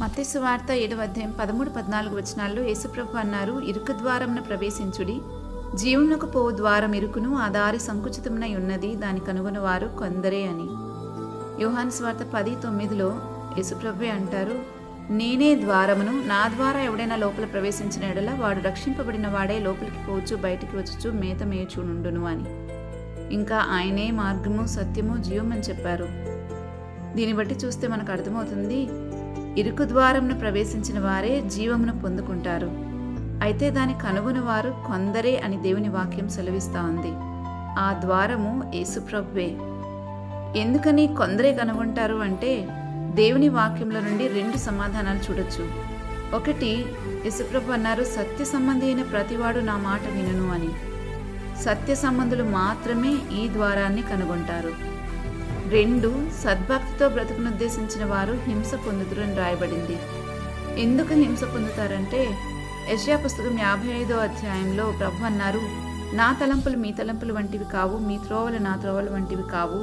మత్స్సు వార్త ఏడవ అధ్యాయం పదమూడు పద్నాలుగు వచనాల్లో యేసుప్రభు అన్నారు ఇరుకు ద్వారంను ప్రవేశించుడి. జీవమునకు పో ద్వారం ఇరుకును ఆ దారి సంకుచితమునై ఉన్నది దాని కనుగొనవారు కొందరే అని. యోహాన్ స్వార్త పది తొమ్మిదిలో యేసుప్రభే అంటారు నేనే ద్వారమును నా ద్వారా ఎవడైనా లోపల ప్రవేశించిన ఎడల వాడు రక్షింపబడిన వాడే లోపలికి పోవచ్చు బయటికి వచ్చుచు మేత మేచునుండును అని. ఇంకా ఆయనే మార్గము సత్యము జీవం అని చెప్పారు. దీన్ని బట్టి చూస్తే మనకు అర్థమవుతుంది ఇరుకు ద్వారంను ప్రవేశించిన వారే జీవమును పొందుకుంటారు. అయితే దాని కనుగొనవారు కొందరే అని దేవుని వాక్యం సెలవిస్తా ఉంది. ఆ ద్వారము యేసుప్రభువే ఎందుకని కొందరే కనుగొంటారు అంటే దేవుని వాక్యంలో నుండి రెండు సమాధానాలు చూడొచ్చు. ఒకటి యశుప్రభు అన్నారు సత్య సంబంధి అయిన ప్రతివాడు నా మాట వినను అని. సత్య సంబంధులు మాత్రమే ఈ ద్వారాన్ని కనుగొంటారు. రెండు సద్భక్తితో బ్రతుకునుద్దేశించిన వారు హింస పొందుతురు అని రాయబడింది. ఎందుకు హింస పొందుతారంటే యెషయా పుస్తకం యాభై ఐదో అధ్యాయంలో ప్రభు అన్నారు నా తలంపులు మీ తలంపులు వంటివి కావు మీ త్రోవలు నా త్రోవలు వంటివి కావు.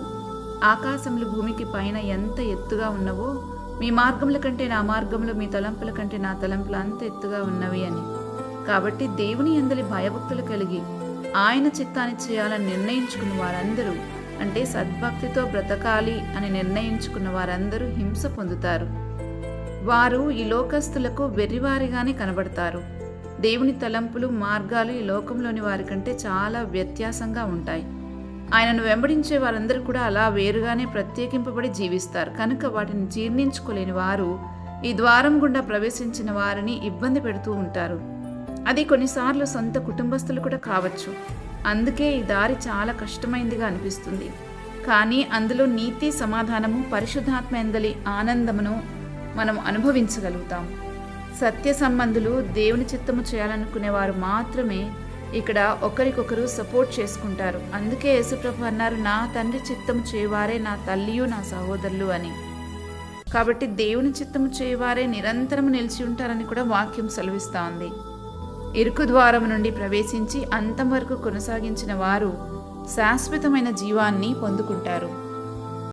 ఆకాశములు భూమికి పైన ఎంత ఎత్తుగా ఉన్నవో మీ మార్గముల కంటే నా మార్గములు మీ తలంపుల కంటే నా తలంపులు అంత ఎత్తుగా ఉన్నవి అని. కాబట్టి దేవుని అందలి భయభక్తులు కలిగి ఆయన చిత్తాన్ని చేయాలని నిర్ణయించుకున్న వారందరూ అంటే సద్భక్తితో బ్రతకాలి అని నిర్ణయించుకున్న వారందరూ హింస పొందుతారు. వారు ఈ లోకస్తులకు వెర్రివారిగానే కనబడతారు. దేవుని తలంపులు మార్గాలు ఈ లోకంలోని వారికంటే చాలా వ్యత్యాసంగా ఉంటాయి. ఆయనను వెంబడించే వారందరూ కూడా అలా వేరుగానే ప్రత్యేకింపబడి జీవిస్తారు. కనుక వాటిని జీర్ణించుకోలేని వారు ఈ ద్వారం గుండా ప్రవేశించిన వారిని ఇబ్బంది పెడుతూ ఉంటారు. అది కొన్నిసార్లు సొంత కుటుంబస్తులు కూడా కావచ్చు. అందుకే ఈ దారి చాలా కష్టమైందిగా అనిపిస్తుంది. కానీ అందులో నీతి సమాధానము పరిశుద్ధాత్మ ఎందలి ఆనందమును మనం అనుభవించగలుగుతాం. సత్య సంబంధులు దేవుని చిత్తము చేయాలనుకునేవారు మాత్రమే ఇక్కడ ఒకరికొకరు సపోర్ట్ చేసుకుంటారు. అందుకే యేసుప్రభు అన్నారు నా తండ్రి చిత్తము చేయవారే నా తల్లియు నా సహోదరులు అని. కాబట్టి దేవుని చిత్తము చేయవారే నిరంతరము నిలిచి ఉంటారని కూడా వాక్యం సెలవిస్తా ఉంది. ఇరుకు ద్వారం నుండి ప్రవేశించి అంతం వరకు కొనసాగించిన వారు శాశ్వతమైన జీవాన్ని పొందుకుంటారు.